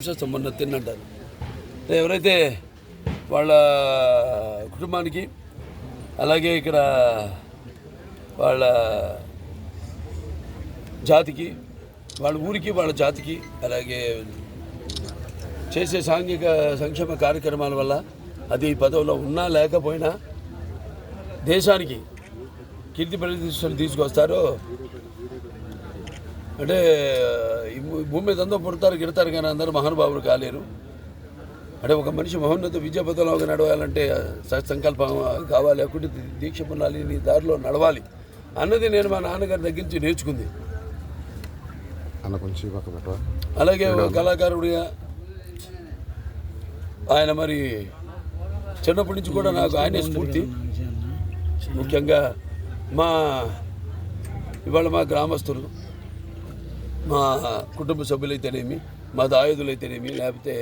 నిమిషం మొన్న తిన్నంటారు. ఎవరైతే వాళ్ళ కుటుంబానికి అలాగే ఇక్కడ వాళ్ళ జాతికి వాళ్ళ ఊరికి వాళ్ళ జాతికి అలాగే చేసే సాంఘిక సంక్షేమ కార్యక్రమాల వల్ల అది పదవిలో ఉన్నా లేకపోయినా దేశానికి కీర్తి ప్రతిష్టలు తీసుకొస్తారో అంటే ఈ భూమి మీద అందరూ పుడతారు గిడతారు కానీ అందరూ మహానుభావులు కాలేరు. అంటే ఒక మనిషి మహోన్నత విద్యాపథంలో నడవాలంటే సంకల్పం కావాలి అక్కడి దీక్ష పొందాలి నీ దారిలో నడవాలి అన్నది నేను మా నాన్నగారి దగ్గర నుంచి నేర్చుకుంది. అలాగే కళాకారుడిగా ఆయన మరి చిన్నప్పటి నుంచి కూడా నాకు ఆయనే స్ఫూర్తి. ముఖ్యంగా మా ఇవాళ మా గ్రామస్తులు. మా కుటుంబ సభ్యులైతేనేమి మా దాయుదులైతేనేమి లేకపోతే